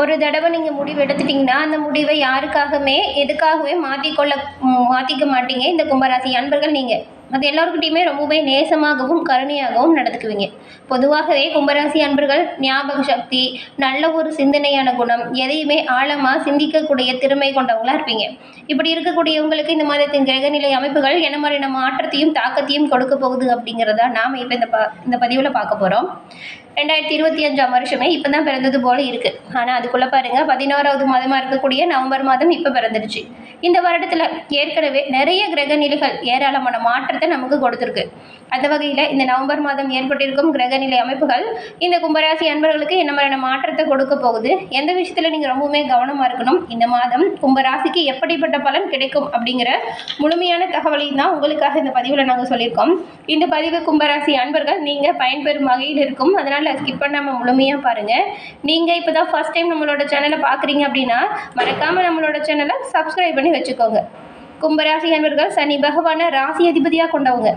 ஒரு தடவை நீங்கள் முடிவு எடுத்துட்டிங்கன்னா அந்த முடிவை யாருக்காகவுமே எதுக்காகவே மாற்றிக்கொள்ள மாற்றிக்க மாட்டீங்க. இந்த கும்பராசி அன்பர்கள் நீங்கள் அது எல்லோருக்கிட்டையுமே ரொம்பவே நேசமாகவும் கருணையாகவும் நடந்துக்குவீங்க. பொதுவாகவே கும்பராசி அன்பர்கள் ஞாபக சக்தி நல்ல ஒரு சிந்தனையான குணம் எதையுமே ஆழமாக சிந்திக்கக்கூடிய திறமை கொண்டவங்களா இருப்பீங்க. இப்படி இருக்கக்கூடிய உங்களுக்கு இந்த மாதத்தின் கிரகநிலை அமைப்புகள் என்ன மாதிரியான மாற்றத்தையும் தாக்கத்தையும் கொடுக்க போகுது அப்படிங்கிறதா நாம் இப்போ இந்த ப இந்த பதிவில் பார்க்க போகிறோம் ரெண்டாயிரத்தி இருபத்தி அஞ்சாம் வருஷமே இப்போ தான் பிறந்தது போல இருக்குது ஆனால் அதுக்குள்ளே பாருங்கள் பதினோராவது மாதமாக இருக்கக்கூடிய நவம்பர் மாதம் இப்போ பிறந்துடுச்சு. இந்த வருடத்தில் ஏற்கனவே நிறைய கிரக நிலைகள் ஏராளமான மாற்றத்தை நமக்கு கொடுத்துருக்கு. அந்த வகையில் இந்த நவம்பர் மாதம் ஏற்பட்டிருக்கும் கிரகநிலை அமைப்புகள் இந்த கும்பராசி அன்பர்களுக்கு என்ன மாதிரியான மாற்றத்தை கொடுக்க போகுது? எந்த விஷயத்தில் நீங்கள் ரொம்பவுமே கவனமாக இருக்கணும்? இந்த மாதம் கும்பராசிக்கு எப்படிப்பட்ட பலன் கிடைக்கும்? அப்படிங்கிற முழுமையான தகவலையும் தான் உங்களுக்காக இந்த பதிவில் நாங்கள் சொல்லியிருக்கோம். இந்த பதிவு கும்பராசி அன்பர்கள் நீங்கள் பயன்பெறும் வகையில் இருக்கும். அதனால் ஸ்கிப் பண்ணாமல் முழுமையாக பாருங்கள் நீங்கள் இப்போ தான் ஃபஸ்ட் டைம் நம்மளோட சேனலை பார்க்குறீங்க அப்படின்னா மறக்காமல் நம்மளோட சேனலை சப்ஸ்கிரைப் பண்ணி வச்சுக்கோங்க. கும்பராசி அன்பர்கள் சனி பகவானை ராசி அதிபதியாக கொண்டவங்க.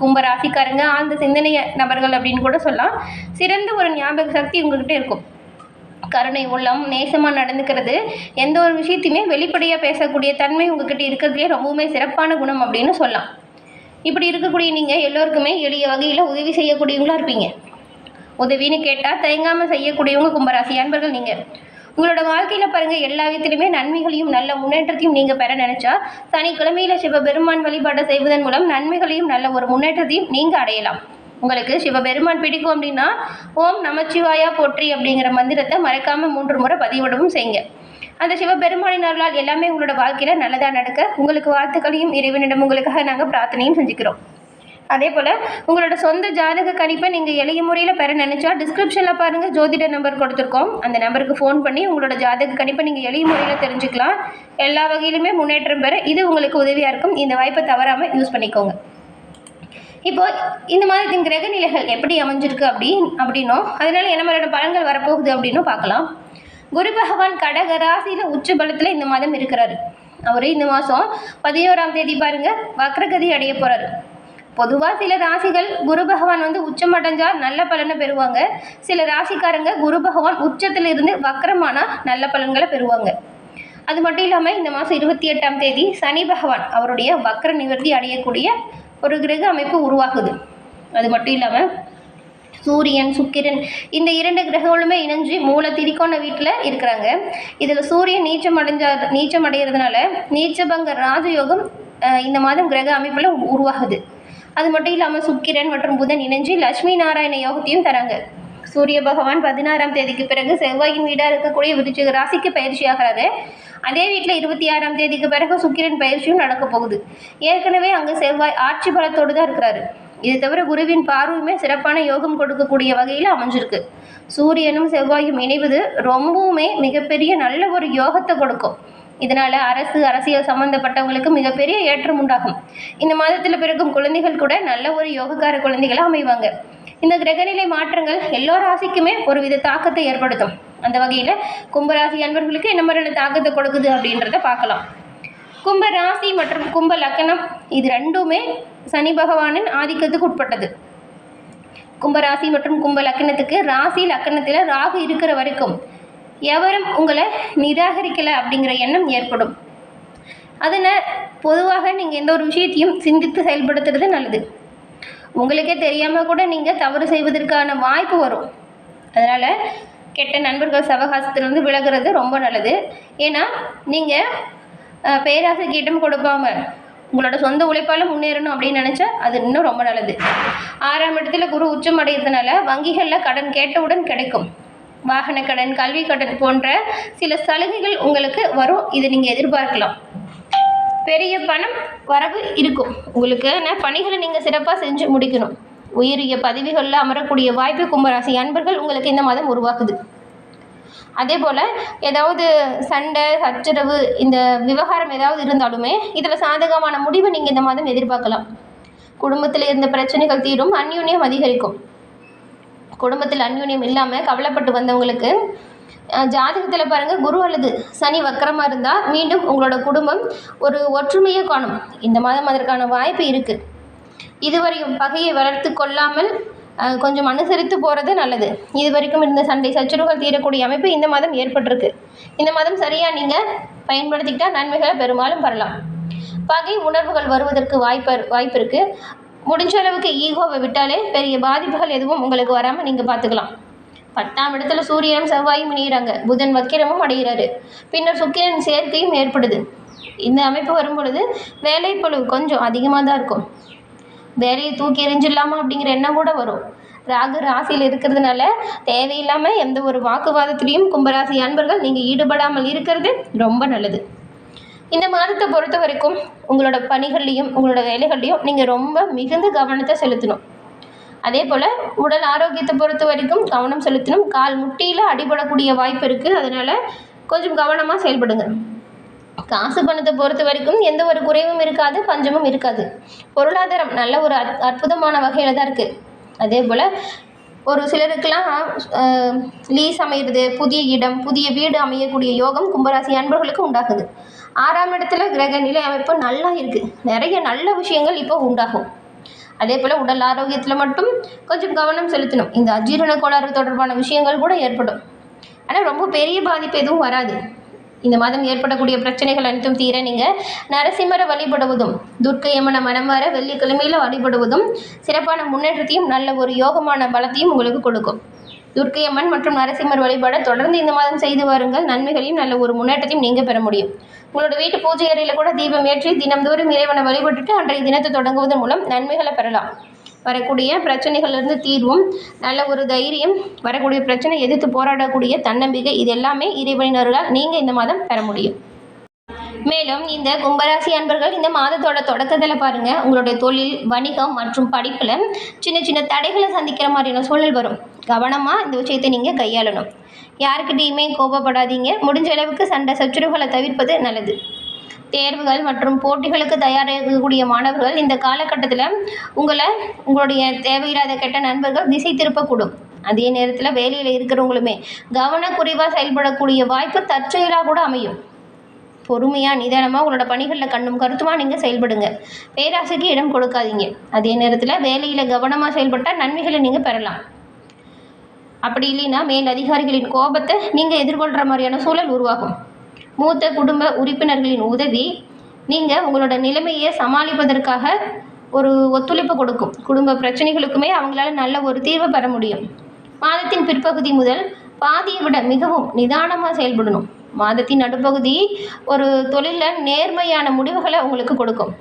கும்பராசிக்காரங்க ஆழ்ந்த சிந்தனைய நபர்கள் அப்படின்னு கூட சொல்லலாம். சிறந்த ஒரு ஞாபக சக்தி உங்ககிட்ட இருக்கும். கருணை உள்ளம் நேசமாக நடந்துக்கிறது. எந்த ஒரு விஷயத்தையுமே வெளிப்படையாக பேசக்கூடிய தன்மை உங்ககிட்ட இருக்கிறதுலே ரொம்பவுமே சிறப்பான குணம் அப்படின்னு சொல்லலாம். இப்படி இருக்கக்கூடிய நீங்கள் எல்லோருக்குமே எளிய வகையில் உதவி செய்யக்கூடியவங்களா இருப்பீங்க. உதவின்னு கேட்டால் தயங்காமல் செய்யக்கூடியவங்க கும்பராசி அன்பர்கள் நீங்கள் உங்களோட வாழ்க்கையில் பாருங்கள் எல்லா விதத்திலுமே நன்மைகளையும் நல்ல முன்னேற்றத்தையும் நீங்கள் பெற நினச்சா சனிக்கிழமையில் சிவபெருமான் வழிபாட்டை செய்வதன் மூலம் நன்மைகளையும் நல்ல ஒரு முன்னேற்றத்தையும் நீங்கள் அடையலாம். உங்களுக்கு சிவபெருமான் பிடிக்கும் அப்படின்னா ஓம் நமச்சிவாயா போற்றி அப்படிங்கிற மந்திரத்தை மறக்காமல் மூன்று முறை பதிவிடவும் செய்யுங்க. அந்த சிவபெருமானின் அருளால் எல்லாமே உங்களோட வாழ்க்கையில் நல்லதாக நடக்க உங்களுக்கு வாழ்த்துக்களையும் இறைவனிடம் உங்களுக்காக நாங்கள் பிரார்த்தனையும் செஞ்சுக்கிறோம். அதே போல் உங்களோட சொந்த ஜாதக கணிப்பை நீங்கள் எளிய முறையில் பெற நினச்சா டிஸ்கிரிப்ஷனில் பாருங்கள் ஜோதிட நம்பர் கொடுத்துருக்கோம். அந்த நம்பருக்கு ஃபோன் பண்ணி உங்களோட ஜாதக கணிப்பை நீங்கள் எளிய முறையில் தெரிஞ்சுக்கலாம். எல்லா வகையிலுமே முன்னேற்றம் பெற இது உங்களுக்கு உதவியாக இருக்கும். இந்த வாய்ப்பை தவறாமல் யூஸ் பண்ணிக்கோங்க. இப்போ இந்த மாதத்தின் கிரக நிலைகள் எப்படி அமைஞ்சிருக்கு அப்படி அப்படின்னும் அதனால என்ன மாதிரியான பலன்கள் வரப்போகுது அப்படின்னும் பார்க்கலாம். குரு பகவான் கடக ராசியில் உச்ச பலத்தில் இந்த மாதம் இருக்கிறாரு. அவர் இந்த மாதம் பதினோராம் தேதி பாருங்கள் வக்ரகதி அடைய போகிறாரு பொதுவாக சில ராசிகள் குரு பகவான் வந்து உச்சம் அடைஞ்சால் நல்ல பலனை பெறுவாங்க. சில ராசிக்காரங்க குரு பகவான் உச்சத்தில் இருந்து வக்ரமானா நல்ல பலன்களை பெறுவாங்க. அது மட்டும் இல்லாமல் இந்த மாதம் இருபத்தி எட்டாம் தேதி சனி பகவான் அவருடைய வக்ர நிவர்த்தி அடையக்கூடிய ஒரு கிரக அமைப்பு உருவாகுது. அது மட்டும் இல்லாமல் சூரியன் சுக்கிரன் இந்த இரண்டு கிரகங்களுமே இணைஞ்சு மூல திரிக்கோண வீட்டில் இருக்கிறாங்க. இதில் சூரியன் நீச்சம் அடைஞ்சா நீச்சம் அடைகிறதுனால நீச்சபங்க ராஜயோகம் இந்த மாதம் கிரக அமைப்பில் உருவாகுது. அது மட்டும் இல்லாமல் சுக்கிரன் மற்றும் புதன் இணைஞ்சு லட்சுமி நாராயண யோகத்தையும் தராங்க. சூரிய பகவான் பதினாறாம் தேதிக்கு பிறகு செவ்வாயின் வீடாக இருக்கக்கூடிய விருச்சிக ராசிக்கு பயிற்சி ஆகிறாரு. அதே வீட்டில் இருபத்தி ஆறாம் தேதிக்கு பிறகு சுக்கிரன் பயிற்சியும் நடக்க போகுது. ஏற்கனவே அங்கே செவ்வாய் ஆட்சி பலத்தோடு தான் இருக்கிறாரு. இது தவிர குருவின் பார்வையுமே சிறப்பான யோகம் கொடுக்கக்கூடிய வகையில் அமைஞ்சிருக்கு. சூரியனும் செவ்வாயும் இணைவது ரொம்பவுமே மிகப்பெரிய நல்ல ஒரு யோகத்தை கொடுக்கும். இதனால் அரசு அரசியல் சம்பந்தப்பட்டவங்களுக்கு மிகப்பெரிய ஏற்றம் உண்டாகும். இந்த மாதத்தில் பிறக்கும் குழந்தைகள் கூட நல்ல ஒரு யோகக்கார குழந்தைகளாக அமைவாங்க. இந்த கிரகநிலை மாற்றங்கள் எல்லோ ராசிக்குமே ஒரு வித தாக்கத்தை ஏற்படுத்தும். அந்த வகையில் கும்பராசி அன்பர்களுக்கு என்ன மாதிரியான தாக்கத்தை கொடுக்குது அப்படின்றத பார்க்கலாம். கும்ப ராசி மற்றும் கும்ப லக்கணம் இது ரெண்டுமே சனி பகவானின் ஆதிக்கத்துக்கு உட்பட்டது. கும்பராசி மற்றும் கும்ப லக்கணத்துக்கு ராசி லக்கணத்தில் ராகு இருக்கிற வரைக்கும் எவரும் உங்களை நிராகரிக்கலை அப்படிங்கிற எண்ணம் ஏற்படும். அதனால் பொதுவாக நீங்கள் எந்த ஒரு விஷயத்தையும் சிந்தித்து செயல்படுத்துறது நல்லது. உங்களுக்கே தெரியாமல் கூட நீங்கள் தவறு செய்வதற்கான வாய்ப்பு வரும். அதனால் கெட்ட நண்பர்கள் சவகாசத்திலிருந்து விலகிறது ரொம்ப நல்லது. ஏன்னா நீங்கள் பேராசைக்கு இடம் கொடுக்காம உங்களோட சொந்த உழைப்பால் முன்னேறணும் அப்படின்னு நினச்சா அது இன்னும் ரொம்ப நல்லது. ஆறாம் இடத்துல குரு உச்சம் அடையிறதுனால வங்கிகளில் கடன் கேட்டவுடன் கிடைக்கும். வாகன கடன் கல்வி கடன் போன்ற சில சலுகைகள் உங்களுக்கு வரும். இதை நீங்கள் எதிர்பார்க்கலாம். பெரிய பணம் வரவு இருக்கும். உங்களுக்கான பணிகளை நீங்கள் சிறப்பாக செஞ்சு முடிக்கணும். உயரிய பதவிகளில் அமரக்கூடிய வாய்ப்பு கும்பராசி அன்பர்கள் உங்களுக்கு இந்த மாதம் உருவாக்குது அதே போல் ஏதாவது சண்டை சச்சரவு இந்த விவகாரம் ஏதாவது இருந்தாலுமே இதில் சாதகமான முடிவை நீங்கள் இந்த மாதம் எதிர்பார்க்கலாம். குடும்பத்தில் இருந்த பிரச்சனைகள் தீரும் அந்யூன்யம் அதிகரிக்கும். குடும்பத்தில் அந்யூன்யம் இல்லாமல் கவலைப்பட்டு வந்தவங்களுக்கு ஜாதகத்தில் பாருங்கள் குரு அல்லது சனி வக்கரமாக இருந்தால் மீண்டும் உங்களோட குடும்பம் ஒரு ஒற்றுமையை காணும். இந்த மாதம் அதற்கான வாய்ப்பு இருக்குது இதுவரையும் பகையை வளர்த்து கொள்ளாமல் கொஞ்சம் அனுசரித்து போகிறது நல்லது. இது வரைக்கும் இருந்த சண்டை சச்சரவுகள் தீரக்கூடிய அமைப்பு இந்த மாதம் ஏற்பட்டிருக்கு. இந்த மாதம் சரியாக நீங்கள் பயன்படுத்திக்கிட்டால் நன்மைகளை பெரும்பாலும் பெறலாம். பகை உணர்வுகள் வருவதற்கு வாய்ப்பு வாய்ப்பு இருக்குது முடிஞ்ச அளவுக்கு ஈகோவை விட்டாலே பெரிய பாதிப்புகள் எதுவும் உங்களுக்கு வராமல் நீங்கள் பார்த்துக்கலாம். பத்தாம் இடத்துல சூரியனும் செவ்வாயும் இணைகிறாங்க புதன் வக்கிரமும் அடைகிறாரு பின்னர் சுக்கிரன் சேர்க்கையும் ஏற்படுது. இந்த அமைப்பு வரும் பொழுது வேலைப்பளு கொஞ்சம் அதிகமாக தான் இருக்கும். வேலையை தூக்கி எறிஞ்சிடலாமா அப்படிங்கிற எண்ணம் கூட வரும். ராகு ராசியில் இருக்கிறதுனால தேவையில்லாமல் எந்த ஒரு வாக்குவாதத்திலையும் கும்பராசி அன்பர்கள் நீங்கள் ஈடுபடாமல் இருக்கிறது ரொம்ப நல்லது. இந்த மாதத்தை பொறுத்த வரைக்கும் உங்களோட பணிகள்லையும் உங்களோட வேலைகள்லையும் நீங்கள் ரொம்ப மிகுந்த கவனத்தை செலுத்தணும். அதே போல் உடல் ஆரோக்கியத்தை பொறுத்த வரைக்கும் கவனம் செலுத்தணும். கால் முட்டியில் அடிபடக்கூடிய வாய்ப்பு இருக்குது அதனால் கொஞ்சம் கவனமாக செயல்படுங்க. காசு பணத்தை பொறுத்த வரைக்கும் எந்த ஒரு குறைவும் இருக்காது பஞ்சமும் இருக்காது. பொருளாதாரம் நல்ல ஒரு அற்புதமான வகையில் தான் இருக்குது அதே போல் ஒரு சிலருக்கெல்லாம் லீஸ் அமைகிறது புதிய இடம் புதிய வீடு அமையக்கூடிய யோகம் கும்பராசி அன்பர்களுக்கு உண்டாகுது. ஆறாம் இடத்துல கிரக நிலை அமைப்பு நல்லா இருக்குது நிறைய நல்ல விஷயங்கள் இப்போ உண்டாகும். அதே போல் உடல் ஆரோக்கியத்தில் மட்டும் கொஞ்சம் கவனம் செலுத்தணும். இந்த அஜீரண கோளாறு தொடர்பான விஷயங்கள் கூட ஏற்படும். ஆனால் ரொம்ப பெரிய பாதிப்பு எதுவும் வராது. இந்த மாதம் ஏற்படக்கூடிய பிரச்சனைகள் அனைத்தும் தீர நீங்கள் நரசிம்மரை வழிபடுவதும் துர்க்கை மனம் மனமார வெள்ளிக்கிழமையில் வழிபடுவதும் சிறப்பான முன்னேற்றத்தையும் நல்ல ஒரு யோகமான பலத்தையும் உங்களுக்கு கொடுக்கும். துர்க்கை அம்மன் மற்றும் நரசிம்மர் வழிபாட தொடர்ந்து இந்த மாதம் செய்து வாருங்கள். நன்மைகளையும் நல்ல ஒரு முன்னேற்றத்தையும் நீங்கள் பெற முடியும். உங்களோட வீட்டு பூஜை அறையில் கூட தீபம் ஏற்றி தினம்தோறும் இறைவனை வழிபட்டுட்டு அன்றைய தினத்தை தொடங்குவதன் மூலம் நன்மைகளை பெறலாம். வரக்கூடிய பிரச்சனைகள்லேருந்து தீர்வும் நல்ல ஒரு தைரியம் வரக்கூடிய பிரச்சனை எதிர்த்து போராடக்கூடிய தன்னம்பிக்கை இது எல்லாமே இறைவனினர்களால் நீங்கள் இந்த மாதம் பெற முடியும். மேலும் இந்த கும்பராசி அன்பர்கள் இந்த மாதத்தோட தொடக்கத்தில் பாருங்கள் உங்களுடைய தொழில் வணிகம் மற்றும் படிப்பில் சின்ன சின்ன தடைகளை சந்திக்கிற மாதிரியான சூழல் வரும். கவனமாக இந்த விஷயத்தை நீங்கள் கையாளணும். யாருக்கிட்டேயுமே கோபப்படாதீங்க. முடிஞ்ச அளவுக்கு சண்டை சச்சரவுகளை தவிர்ப்பது நல்லது. தேர்வுகள் மற்றும் போட்டிகளுக்கு தயாராகக்கூடிய மாணவர்கள் இந்த காலகட்டத்தில் உங்களை உங்களுடைய தேவையில்லாத கெட்ட நண்பர்கள் திசை திருப்பக்கூடும். அதே நேரத்தில் வேலையில் இருக்கிறவங்களுமே கவனக்குறைவாக செயல்படக்கூடிய வாய்ப்பு தற்செயலாக கூட அமையும். பொறுமையாக நிதானமாக உங்களோட பணிகளில் கண்ணும் கருத்துமாக நீங்கள் செயல்படுங்க. பேராசைக்கு இடம் கொடுக்காதீங்க. அதே நேரத்தில் வேலையில் கவனமாக செயல்பட்டால் நன்மைகளை நீங்கள் பெறலாம். அப்படி இல்லைன்னா மேல் அதிகாரிகளின் கோபத்தை நீங்கள் எதிர்கொள்கிற மாதிரியான சூழல் உருவாகும். மூத்த குடும்ப உறுப்பினர்களின் உதவி நீங்கள் உங்களோட நிலைமையை சமாளிப்பதற்காக ஒரு ஒத்துழைப்பு கொடுக்கும். குடும்ப பிரச்சனைகளுக்குமே அவங்களால நல்ல ஒரு தீர்வை பெற முடியும். மாதத்தின் பிற்பகுதி முதல் பாதியை விட மிகவும் நிதானமாக செயல்படணும். மாதத்தின் நடுப்பகுதி ஒரு தொழிலில் நேர்மையான முடிவுகளை உங்களுக்கு கொடுக்கும்.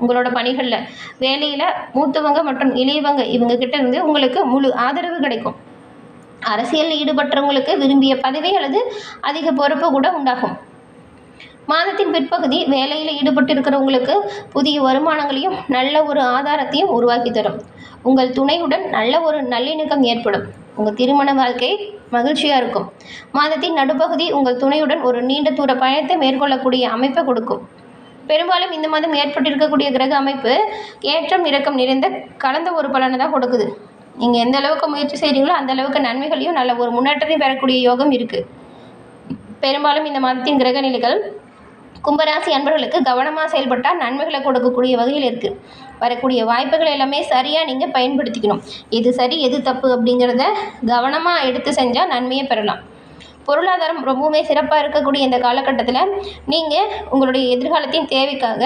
உங்களோட பணிகளில் வேலையில் மூத்தவங்க மற்றும் இளையவங்க இவங்க கிட்ட இருந்து உங்களுக்கு முழு ஆதரவு கிடைக்கும். அரசியலில் ஈடுபட்டவங்களுக்கு விரும்பிய பதவி அல்லது அதிக பொறுப்பு கூட உண்டாகும். மாதத்தின் பிற்பகுதி வேலையில் ஈடுபட்டு இருக்கிறவங்களுக்கு புதிய வருமானங்களையும் நல்ல ஒரு ஆதாரத்தையும் உருவாக்கி தரும். உங்கள் துணையுடன் நல்ல ஒரு நல்லிணக்கம் ஏற்படும். உங்கள் திருமண வாழ்க்கை மகிழ்ச்சியாக இருக்கும். மாதத்தின் நடுப்பகுதி உங்கள் துணையுடன் ஒரு நீண்ட தூர பயணத்தை மேற்கொள்ளக்கூடிய அமைப்பை கொடுக்கும். பெரும்பாலும் இந்த மாதம் ஏற்பட்டிருக்கக்கூடிய கிரக அமைப்பு ஏற்றம் இறக்கம் நிறைந்த கலந்த ஒரு பலனை தான் கொடுக்குது. நீங்கள் எந்த அளவுக்கு முயற்சி செய்கிறீங்களோ அந்த அளவுக்கு நன்மைகளையும் நல்ல ஒரு முன்னேற்றத்தையும் பெறக்கூடிய யோகம் இருக்குது பெரும்பாலும் இந்த மாதத்தின் கிரக நிலைகள் கும்பராசி அன்பர்களுக்கு கவனமாக செயல்பட்டால் நன்மைகளை கொடுக்கக்கூடிய வகையில் இருக்குது வரக்கூடிய வாய்ப்புகள் எல்லாமே சரியாக நீங்கள் பயன்படுத்திக்கணும். எது சரி எது தப்பு அப்படிங்கிறத கவனமாக எடுத்து செஞ்சால் நன்மையை பெறலாம். பொருளாதாரம் ரொம்பவுமே சிறப்பாக இருக்கக்கூடிய இந்த காலகட்டத்தில் நீங்கள் உங்களுடைய எதிர்காலத்தின் தேவைக்காக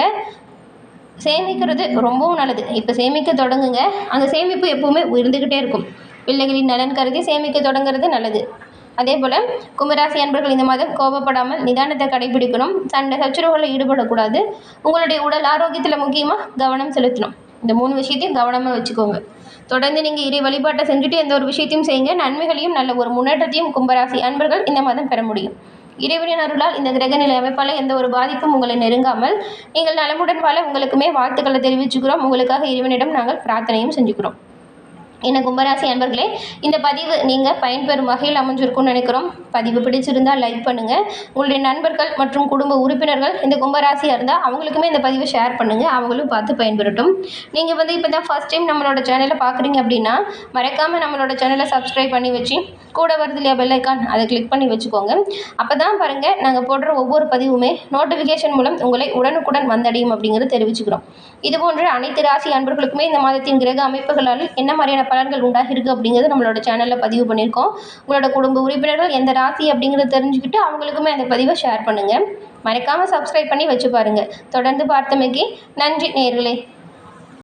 சேமிக்கிறது ரொம்பவும் நல்லது. இப்போ சேமிக்க தொடங்குங்க. அந்த சேமிப்பு எப்பவுமே உயர்ந்துக்கிட்டே இருக்கும். பிள்ளைகளின் நலன் கருதி சேமிக்க தொடங்குறது நல்லது. அதே போல் கும்பராசி அன்பர்கள் இந்த மாதம் கோபப்படாமல் நிதானத்தை கடைபிடிக்கணும். சண்டை சச்சரவுகளில் ஈடுபடக்கூடாது. உங்களுடைய உடல் ஆரோக்கியத்தில் முக்கியமாக கவனம் செலுத்தணும். இந்த மூணு விஷயத்தையும் கவனமாக வச்சுக்கோங்க. தொடர்ந்து நீங்கள் இறை வழிபாட்டை செஞ்சுட்டு எந்த ஒரு விஷயத்தையும் செய்யுங்க. நன்மைகளையும் நல்ல ஒரு முன்னேற்றத்தையும் கும்பராசி அன்பர்கள் இந்த மாதம் பெற முடியும். இறைவனின் அருளால் இந்த கிரகநிலை அமைப்பால் எந்த ஒரு பாதிப்பும் உங்களை நெருங்காமல் நீங்கள் நலமுடன் வாழ உங்களுக்குமே வாழ்த்துக்களை தெரிவிச்சுக்கிறோம். உங்களுக்காக இறைவனிடம் நாங்கள் பிரார்த்தனையும் செஞ்சுக்கிறோம். என்ன கும்பராசி அன்பர்களே இந்த பதிவு நீங்கள் பயன்பெறும் வகையில் அமைஞ்சிருக்கும்னு நினைக்கிறோம். பதிவு பிடிச்சிருந்தால் லைக் பண்ணுங்கள் உங்களுடைய நண்பர்கள் மற்றும் குடும்ப உறுப்பினர்கள் இந்த கும்பராசியாக இருந்தால் அவங்களுக்குமே இந்த பதிவை ஷேர் பண்ணுங்கள் அவங்களும் பார்த்து பயன்பெறட்டும். நீங்கள் வந்து இப்போ தான் ஃபஸ்ட் டைம் நம்மளோட சேனலை பார்க்குறீங்க அப்படின்னா மறக்காமல் நம்மளோட சேனலை சப்ஸ்கிரைப் பண்ணி வச்சு கூட வருது இல்லையா பெல்லைக்கான் அதை கிளிக் பண்ணி வச்சுக்கோங்க. அப்போ தான் பாருங்கள் நாங்கள் போடுற ஒவ்வொரு பதிவுமே நோட்டிஃபிகேஷன் மூலம் உங்களை உடனுக்குடன் வந்தடையும் அப்படிங்கிறத தெரிவிச்சுக்கிறோம். இது போன்ற அனைத்து ராசி அன்பர்களுக்குமே இந்த மாதத்தின் கிரக அமைப்புகளால் என்ன மாதிரியான பலன்கள் உண்டாகிருக்கு அப்படிங்கிறது நம்மளோட சேனலில் பதிவு பண்ணியிருக்கோம். உங்களோட குடும்ப உறுப்பினர்கள் எந்த ராசி அப்படிங்கிறத தெரிஞ்சுக்கிட்டு அவங்களுக்குமே அந்த பதிவை ஷேர் பண்ணுங்கள் மறக்காமல் சப்ஸ்கிரைப் பண்ணி வச்சு பாருங்கள் தொடர்ந்து பார்த்தமைக்கு நன்றி நேர்களே.